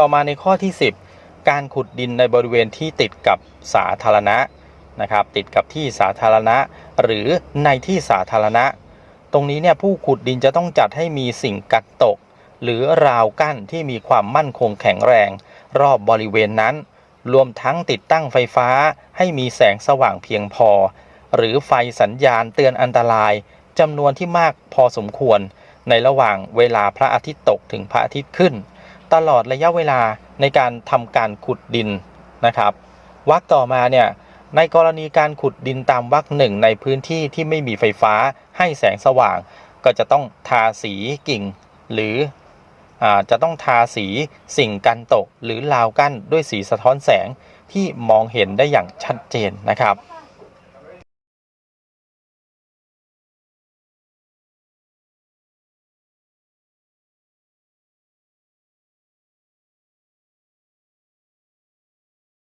ต่อมาในข้อที่ 10 การขุดดินในบริเวณที่ติดกับสาธารณะนะครับติดกับที่สาธารณะ หรือในที่สาธารณะ ตรงนี้เนี่ยผู้ขุดดินจะต้องจัดให้มีสิ่งกัดตก หรือราวกั้นที่มีความมั่นคงแข็งแรง รอบบริเวณนั้น รวมทั้งติดตั้งไฟฟ้าให้มีแสงสว่างเพียงพอ หรือไฟสัญญาณเตือนอันตรายจำนวนที่มากพอสมควร ในระหว่างเวลาพระอาทิตย์ตกถึงพระอาทิตย์ขึ้น ตลอดระยะเวลาในการทำการขุดดินนะครับวรรคต่อมาเนี่ยในกรณีการขุดดินตามวรรคหนึ่งในพื้นที่ที่ไม่มีไฟฟ้าให้แสงสว่าง ก็จะต้องทาสีกิ่ง หรืออาจะต้องทาสีสิ่งกันตก หรือราวกั้นด้วยสีสะท้อนแสงที่มองเห็นได้อย่างชัดเจนนะครับ